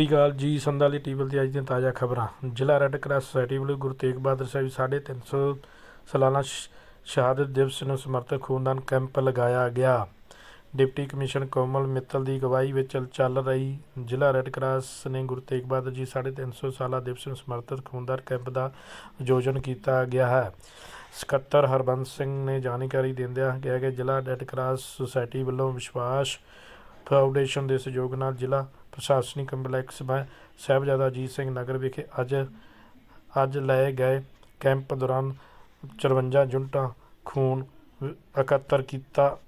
ਸਤਿ ਸ਼੍ਰੀ ਅਕਾਲ ਜੀ ਸੰਦਾਲੀ ਟੀਵੀ 'ਤੇ ਅੱਜ ਦੀਆਂ ਤਾਜ਼ਾ ਖਬਰਾਂ। ਜ਼ਿਲ੍ਹਾ ਰੈੱਡ ਕਰਾਸ ਸੁਸਾਇਟੀ ਵੱਲੋਂ ਗੁਰੂ ਤੇਗ ਬਹਾਦਰ ਸਾਹਿਬ 350 ਸਾਲਾਨਾ ਸ਼- ਸ਼ਹਾਦਤ ਦਿਵਸ ਨੂੰ ਸਮਰਪਿਤ ਖੂਨਦਾਨ ਕੈਂਪ ਲਗਾਇਆ ਗਿਆ। ਡਿਪਟੀ ਕਮਿਸ਼ਨ ਕੋਮਲ ਮਿੱਤਲ ਦੀ ਅਗਵਾਈ ਵਿੱਚ ਚੱਲ ਰਹੀ ਜ਼ਿਲ੍ਹਾ ਰੈੱਡ ਕਰਾਸ ਨੇ ਗੁਰੂ ਤੇਗ ਬਹਾਦਰ ਜੀ 350 ਸਾਲਾ ਦਿਵਸ ਨੂੰ ਸਮਰਪਿਤ ਖੂਨਦਾਨ ਕੈਂਪ ਦਾ ਆਯੋਜਨ ਕੀਤਾ ਗਿਆ ਹੈ। ਸਕੱਤਰ ਹਰਬੰਸ ਸਿੰਘ ਨੇ ਜਾਣਕਾਰੀ ਦਿੰਦਿਆਂ ਕਿਹਾ ਕਿ ਜ਼ਿਲ੍ਹਾ ਰੈੱਡ ਕਰਾਸ ਸੁਸਾਇਟੀ ਵੱਲੋਂ ਵਿਸ਼ਵਾਸ ਫਾਊਂਡੇਸ਼ਨ ਦੇ ਸਹਿਯੋਗ ਨਾਲ ਜ਼ਿਲ੍ਹਾ ਪ੍ਰਸ਼ਾਸਨਿਕ ਕੰਪਲੈਕਸ ਬ ਸਾਹਿਬਜ਼ਾਦਾ ਅਜੀਤ ਸਿੰਘ ਨਗਰ ਵਿਖੇ ਅੱਜ ਅੱਜ ਲਏ ਗਏ ਕੈਂਪ ਦੌਰਾਨ 54 ਯੂਨਿਟਾਂ ਖੂਨ ਇਕੱਤਰ ਕੀਤਾ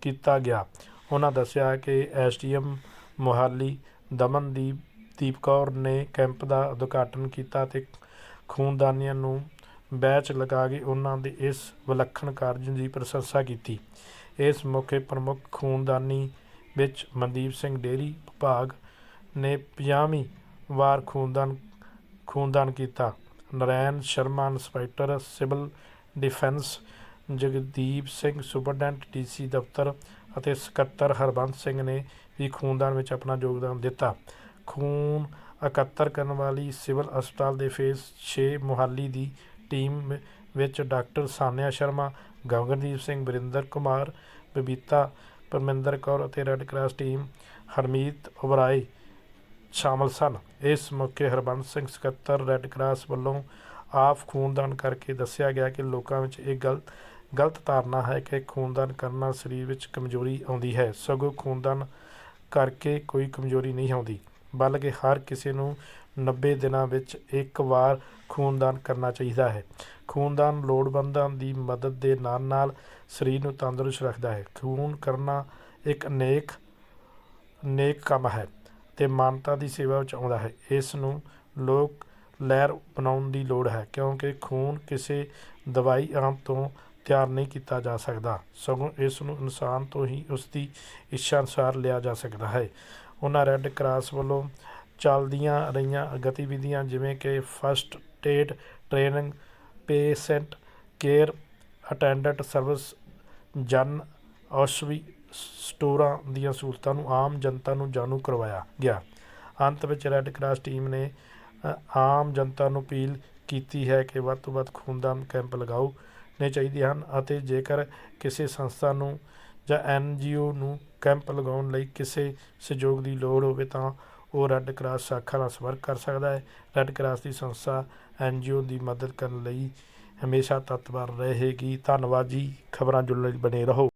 ਕੀਤਾ ਗਿਆ। ਉਹਨਾਂ ਦੱਸਿਆ ਕਿ ਐਸਡੀਐਮ ਮੋਹਾਲੀ ਦਮਨਦੀਪ ਦੀਪ ਕੌਰ ਨੇ ਕੈਂਪ ਦਾ ਉਦਘਾਟਨ ਕੀਤਾ ਤੇ ਖੂਨਦਾਨੀਆਂ ਨੂੰ ਬੈਚ ਲਗਾ ਕੇ ਉਹਨਾਂ ਦੇ ਇਸ ਵਿਲੱਖਣ ਕਾਰਜ ਦੀ ਪ੍ਰਸ਼ੰਸਾ ਕੀਤੀ। ਇਸ ਮੌਕੇ ਪ੍ਰਮੁੱਖ ਖੂਨਦਾਨੀ ਵਿੱਚ ਮਨਦੀਪ ਸਿੰਘ ਡੇਰੀ, ਵਿਭਾਗ ਨੇ 50ਵੀਂ ਵਾਰ ਖੂਨਦਾਨ ਖੂਨਦਾਨ ਕੀਤਾ। Narain Sharma, inspector civil defence Jagdeep Singh, superintendent DC ਦਫ਼ਤਰ ਅਤੇ ਸਕੱਤਰ ਹਰਬੰਸ ਸਿੰਘ ਨੇ ਵੀ ਖੂਨਦਾਨ ਵਿੱਚ ਆਪਣਾ ਯੋਗਦਾਨ ਦਿੱਤਾ। ਖੂਨ ਇਕੱਤਰ ਕਰਨ ਵਾਲੀ ਸਿਵਲ ਹਸਪਤਾਲ ਦੇ ਫੇਸ 6 ਮੁਹਾਲੀ ਦੀ ਟੀਮ ਵਿੱਚ ਡਾਕਟਰ ਸਾਨਿਆ ਸ਼ਰਮਾ ਗਗਨਦੀਪ ਸਿੰਘ ਵਰਿੰਦਰ ਕੁਮਾਰ, ਬਬੀਤਾ ਪਰਮਿੰਦਰ ਕੌਰ ਅਤੇ red cross team Harmeet Oberoi ਸ਼ਾਮਲ ਸਨ। ਇਸ ਮੌਕੇ ਹਰਬੰਸ ਸਿੰਘ ਸਕੱਤਰ ਰੈੱਡ ਕਰਾਸ ਵੱਲੋਂ ਆਪ ਖੂਨਦਾਨ ਕਰਕੇ ਦੱਸਿਆ ਗਿਆ ਕਿ ਲੋਕਾਂ ਵਿੱਚ ਇਹ ਗਲਤ ਗਲਤ ਧਾਰਨਾ ਹੈ ਕਿ ਖੂਨਦਾਨ ਕਰਨਾ ਸਰੀਰ ਵਿੱਚ ਕਮਜ਼ੋਰੀ ਆਉਂਦੀ ਹੈ। ਸਗੋਂ ਖੂਨਦਾਨ ਕਰਕੇ ਕੋਈ ਕਮਜ਼ੋਰੀ ਨਹੀਂ ਆਉਂਦੀ, ਬਲਕਿ ਹਰ ਕਿਸੇ ਨੂੰ 90 ਦਿਨਾਂ ਵਿੱਚ ਇੱਕ ਵਾਰ ਖੂਨਦਾਨ ਕਰਨਾ ਚਾਹੀਦਾ ਹੈ। ਖੂਨਦਾਨ ਲੋੜਵੰਦਾਂ ਦੀ ਮਦਦ ਦੇ ਨਾਲ ਨਾਲ ਸਰੀਰ ਨੂੰ ਤੰਦਰੁਸਤ ਰੱਖਦਾ ਹੈ। ਖੂਨ ਕਰਨਾ ਇੱਕ ਨੇਕ ਨੇਕ ਕੰਮ ਹੈ। ਅਤੇ ਮਾਨਵਤਾ ਦੀ ਸੇਵਾ ਵਿੱਚ ਆਉਂਦਾ ਹੈ। ਇਸ ਨੂੰ ਲੋਕ ਲਹਿਰ ਬਣਾਉਣ ਦੀ ਲੋੜ ਹੈ, ਕਿਉਂਕਿ ਖੂਨ ਕਿਸੇ ਦਵਾਈ ਆਮ ਤੋਂ ਤਿਆਰ ਨਹੀਂ ਕੀਤਾ ਜਾ ਸਕਦਾ। ਸਗੋਂ ਇਸ ਨੂੰ ਇਨਸਾਨ ਤੋਂ ਹੀ ਉਸ ਦੀ ਇੱਛਾ ਅਨੁਸਾਰ ਲਿਆ ਜਾ ਸਕਦਾ ਹੈ। ਉਹਨਾਂ ਰੈੱਡ ਕਰਾਸ ਵੱਲੋਂ ਚੱਲਦੀਆਂ ਰਹੀਆਂ ਗਤੀਵਿਧੀਆਂ ਜਿਵੇਂ ਕਿ first aid training, patient care, attendant service, Jan Aushadhi ਸਟੋਰਾਂ ਦੀਆਂ ਸਹੂਲਤਾਂ ਨੂੰ ਆਮ ਜਨਤਾ ਨੂੰ ਜਾਣੂ ਕਰਵਾਇਆ ਗਿਆ। ਅੰਤ ਵਿੱਚ ਰੈੱਡ ਕਰਾਸ ਟੀਮ ਨੇ ਆਮ ਜਨਤਾ ਨੂੰ ਅਪੀਲ ਕੀਤੀ ਹੈ ਕਿ ਵੱਧ ਤੋਂ ਵੱਧ ਖੂਨਦਾਨ ਕੈਂਪ ਲਗਾਓ, ਨੇ ਚਾਹੀਦੇ ਹਨ ਅਤੇ ਜੇਕਰ ਕਿਸੇ ਸੰਸਥਾ ਨੂੰ ਜਾਂ ਐੱਨ ਜੀ ਓ ਨੂੰ ਕੈਂਪ ਲਗਾਉਣ ਲਈ ਕਿਸੇ ਸਹਿਯੋਗ ਦੀ ਲੋੜ ਹੋਵੇ ਤਾਂ ਉਹ ਰੈੱਡ ਕਰਾਸ ਸ਼ਾਖਾ ਨਾਲ ਸੰਪਰਕ ਕਰ ਸਕਦਾ ਹੈ। ਰੈੱਡ ਕਰਾਸ ਦੀ ਸੰਸਥਾ ਐੱਨ ਜੀ ਓ ਦੀ ਮਦਦ ਕਰਨ ਲਈ ਹਮੇਸ਼ਾ ਤਤਪਰ ਰਹੇਗੀ। ਧੰਨਵਾਦ ਜੀ। ਖਬਰਾਂ ਜੁੜਨ ਲਈ ਬਣੇ ਰਹੋ।